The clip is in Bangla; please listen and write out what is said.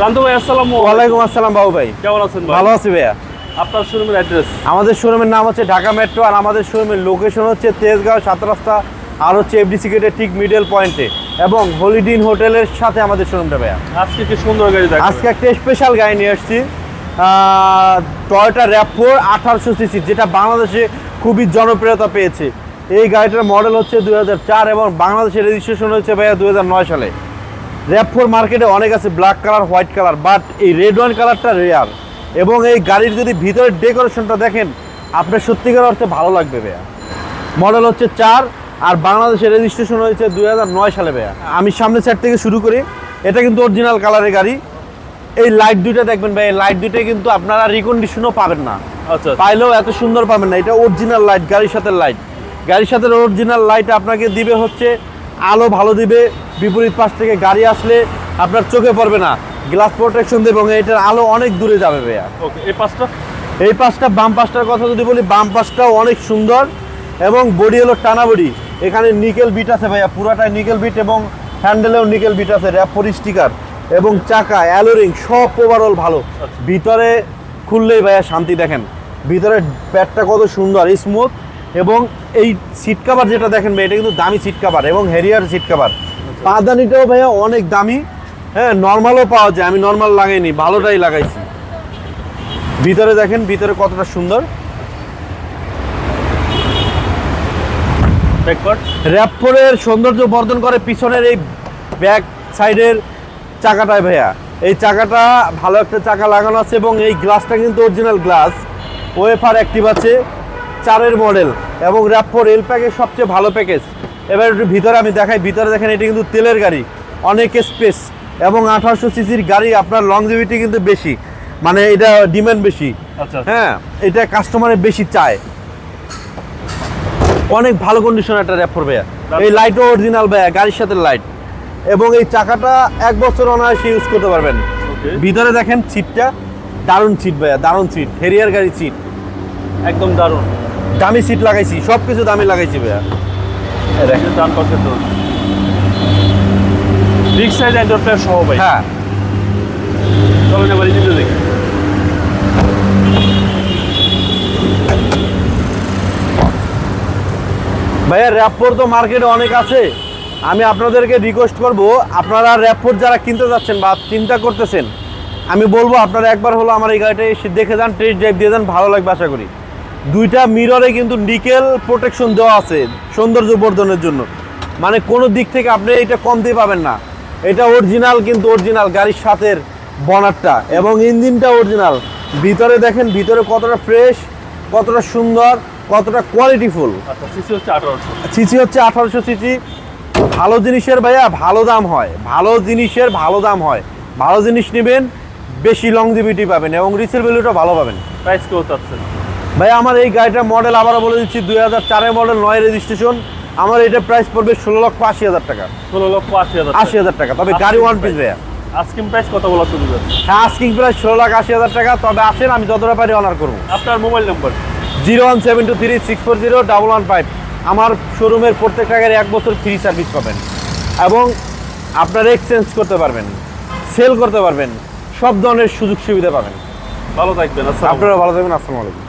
কান্তু ভাই আসসালামু আলাইকুম। ওয়ালাইকুম আসসালাম বাবু ভাই। কেমন আছেন ভাই? ভালো আছি ভাইয়া। আপনার শোরুমের অ্যাড্রেস? আমাদের শোরুমের নাম হচ্ছে ঢাকা মেট্রো আর আমাদের শোরুমের লোকেশন হচ্ছে তেজগাঁও সাত রাস্তা আর হচ্ছে এফডিসি গেটের ঠিক মিডল পয়েন্টে এবং হলিডিন হোটেলের সাথে আমাদের শোরুমটা ভাইয়া। আজকে কি সুন্দর গাড়ি আজকে একটা স্পেশাল গাড়ি নিয়ে আসছি। টয়টা র্যাপোর আঠারোশো সিসি যেটা বাংলাদেশে খুবই জনপ্রিয়তা পেয়েছে। এই গাড়িটার মডেল হচ্ছে দুই হাজার চার এবং বাংলাদেশের রেজিস্ট্রেশন হচ্ছে ভাইয়া দুই হাজার নয় সালে। র্যাপোর মার্কেটে অনেক আছে black colour white colour but এই রেড ওয়াইন কালারটা রেয়ার এবং এই গাড়ির যদি ভিতরের ডেকোরেশনটা দেখেন আপনার সত্যিকার অর্থে ভালো লাগবে ভাইয়া। মডেল হচ্ছে চার আর বাংলাদেশের রেজিস্ট্রেশন হয়েছে দুই হাজার নয় সালে ভাইয়া। আমি সামনের সাইড থেকে শুরু করি এটা কিন্তু অরিজিনাল কালারের গাড়ি। এই লাইট দুইটা দেখবেন ভাই এই লাইট দুইটা কিন্তু আপনারা রিকন্ডিশনও পাবেন না। আচ্ছা পাইলেও এত সুন্দর পাবেন না এটা অরিজিনাল লাইট গাড়ির সাথে লাইট গাড়ির সাথে অরিজিনাল লাইট আপনাকে দিবে হচ্ছে আলো ভালো দিবে বিপরীত পাশ থেকে গাড়ি আসলে আপনার চোখে পড়বে না। গ্লাস প্রোটেকশন দেবে এবং এটার আলো অনেক দূরে যাবে ভাইয়া। ওকে এই পাঁচটা এই পাশটা বাম পাশটার কথা যদি বলি বাম পাশটাও অনেক সুন্দর এবং বডি হলো টানা বডি এখানে নিকেল বিট আছে ভাইয়া পুরাটাই নিকেল বিট এবং হ্যান্ডেলেও নিকেল বিট আছে র্যাপোর স্টিকার এবং চাকা অ্যালোরিং সব ওভারঅল ভালো। ভিতরে খুললেই ভাইয়া শান্তি দেখেন। ভিতরে প্যাডটা কত সুন্দর স্মুথ এবং এই সিট কাভার যেটা দেখেন ভাই এটা কিন্তু দামি সিট কাভার এবং হেরিয়ার সিট কাভার পাদানিটাও ভাইয়া অনেক দামি। হ্যাঁ নর্মালও পাওয়া যায় আমি নর্মাল লাগাইনি ভালোটাই লাগাইছি। ভিতরে দেখেন ভিতরে কতটা সুন্দর। র্যাপফোরের সৌন্দর্য বর্ধন করে পিছনের এই ব্যাক সাইডের চাকাটায় ভাইয়া। এই চাকাটা ভালো একটা চাকা লাগানো আছে এবং এই গ্লাসটা কিন্তু অরিজিনাল গ্লাস ওয়েফার অ্যাক্টিভ আছে। চারের মডেল এবং র্যাপফোর এল প্যাকেজ সবচেয়ে ভালো প্যাকেজ এবার একটু ভিতরে আমি দেখাই ভিতরে দেখেন এটি কিন্তু তেলের গাড়ি অনেক স্পেস এবং আঠারোশো সিসির গাড়ি আপনার লংজিভিটি কিন্তু বেশি মানে এটা ডিমান্ড বেশি। আচ্ছা হ্যাঁ এটা কাস্টমারের বেশি চায়। অনেক ভালো কন্ডিশন একটা র্যাপ ভাইয়া। এই লাইটও অরিজিনাল ভাইয়া গাড়ির সাথে লাইট এবং এই চাকাটা এক বছর অনায়াসে ইউজ করতে পারবেন। ভিতরে দেখেন সিটটা দারুণ সিট ভাইয়া দারুণ সিট হেরিয়ার গাড়ি সিট একদম দারুণ। দামি সিট লাগাইছি সব কিছু দামি লাগাইছি ভাইয়া। দেখেন। পাশের দোষ বিগ সাইজ এন্টারপ্রাইজ সহ ভাই। হ্যাঁ। চলেন এবার ইঞ্জিনটা দেখি। ভাইয়া র্যাপোর তো মার্কেটে অনেক আছে। আমি আপনাদেরকে রিকোয়েস্ট করব আপনারা র্যাপোর যারা কিনতে যাচ্ছেন বা চিন্তা করতেছেন আমি বলব আপনারা একবার হলো আমার এই গাড়িটা এসে দেখে যান টেস্ট ড্রাইভ দিয়ে যান ভালো লাগবে আশা করি। দুইটা মিররে কিন্তু নিকেল প্রোটেকশন দেওয়া আছে সৌন্দর্য বর্ধনের জন্য। মানে কোনো দিক থেকে আপনি এটা কমতে পাবেন না। এটা অরিজিনাল কিন্তু অরিজিনাল গাড়ির সাথে বনারটা এবং ইঞ্জিনটা অরিজিনাল ভিতরে দেখেন ভিতরে কতটা ফ্রেশ কতটা সুন্দর কতটা কোয়ালিটিফুল আচ্ছা সিসি হচ্ছে আঠারোশো। সিসি হচ্ছে আঠারোশো সিসি ভালো জিনিসের ভাইয়া ভালো দাম হয়। ভালো জিনিসের ভালো দাম হয়। ভালো জিনিস নেবেন বেশি লং লংজিভিটি পাবেন এবং রিসেল ভ্যালুটা ভালো পাবেন। প্রাইস কেউ চাচ্ছেন। ভাই আমার এই গাড়িটার মডেল আবারও বলে দিচ্ছি দুই হাজার চারের মডেল নয় রেজিস্ট্রেশন আমার এটা প্রাইস পড়বে ষোলো লক্ষ আশি হাজার টাকা। ষোলো লক্ষ আশি হাজার আশি হাজার টাকা তবে গাড়ি ওয়ান পিস ভাইয়া। আস্কিং প্রাইস কত বলা সুযোগ হ্যাঁ আস্কিং প্রাইস ষোলো লাখ আশি হাজার টাকা তবে আসেন আমি যতটা পারি অনার করব। আপনার mobile number zero one seven two three six four zero double one five. আমার শোরুমের প্রত্যেকটা গাড়ি এক বছর ফ্রি সার্ভিস পাবেন। এবং আপনারা এক্সচেঞ্জ করতে পারবেন সেল করতে পারবেন সব ধরনের সুযোগ সুবিধা পাবেন। ভালো থাকবেন আপনারা ভালো থাকবেন আসসালামু আলাইকুম।